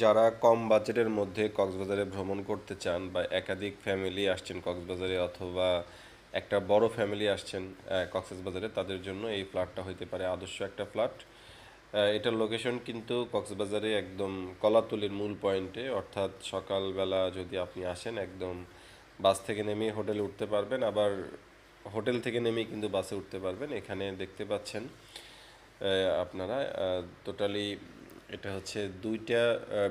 যারা কম বাজেটের মধ্যে কক্সবাজারে ভ্রমণ করতে চান বা একাধিক ফ্যামিলি আসছেন কক্সবাজারে অথবা একটা বড় ফ্যামিলি আসছেন কক্সবাজারে, তাদের জন্য এই ফ্ল্যাটটা হইতে পারে আদর্শ একটা ফ্ল্যাট এটার লোকেশন কিন্তু কক্সবাজারে একদম কলাতলির মূল পয়েন্টে অর্থাৎ সকালবেলা যদি আপনি আসেন, একদম বাস থেকে নেমে হোটেলে উঠতে পারবেন। আবার হোটেল থেকে নেমেই কিন্তু বাসে উঠতে পারবেন। এখানে দেখতে পাচ্ছেন আপনারা টোটালি এটা হচ্ছে দুইটা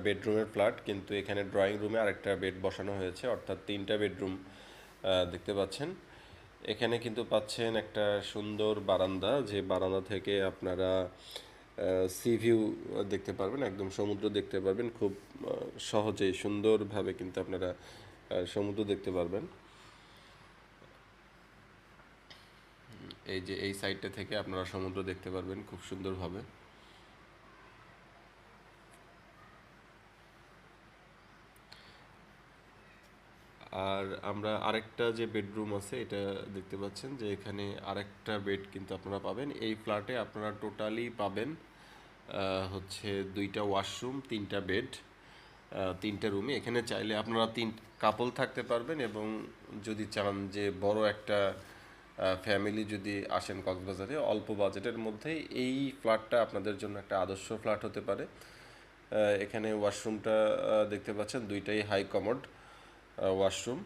বেডরুমের ফ্ল্যাট কিন্তু এখানে ড্রয়িং রুমে আরেকটা বেড বসানো হয়েছে, অর্থাৎ তিনটা বেডরুম দেখতে পাচ্ছেন। এখানে কিন্তু পাচ্ছেন একটা সুন্দর বারান্দা, যে বারান্দা থেকে আপনারা সি ভিউ দেখতে পারবেন, একদম সমুদ্র দেখতে পারবেন, খুব সহজেই, সুন্দরভাবে কিন্তু আপনারা সমুদ্র দেখতে পারবেন। এই যে এই সাইডটা থেকে আপনারা সমুদ্র দেখতে পারবেন, খুব সুন্দরভাবে। আর আমরা আরেকটা যে বেডরুম আছে, এটা দেখতে পাচ্ছেন যে এখানে আরেকটা বেড কিন্তু আপনারা পাবেন। এই ফ্ল্যাটে আপনারা টোটালি পাবেন হচ্ছে দুইটা ওয়াশরুম তিনটা বেড তিনটা রুমে এখানে চাইলে আপনারা তিন কাপল থাকতে পারবেন এবং যদি চান যে বড় একটা ফ্যামিলি যদি আসেন কক্সবাজারে, অল্প বাজেটের মধ্যেই এই ফ্ল্যাটটা আপনাদের জন্য একটা আদর্শ ফ্ল্যাট হতে পারে। এখানে ওয়াশরুমটা দেখতে পাচ্ছেন দুইটাই হাই কমোড ওয়াশরুম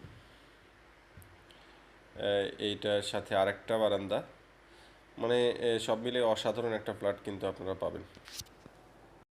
এইটার সাথে আরেকটা বারান্দা। মানে সব মিলে অসাধারণ একটা ফ্ল্যাট কিন্তু আপনারা পাবেন।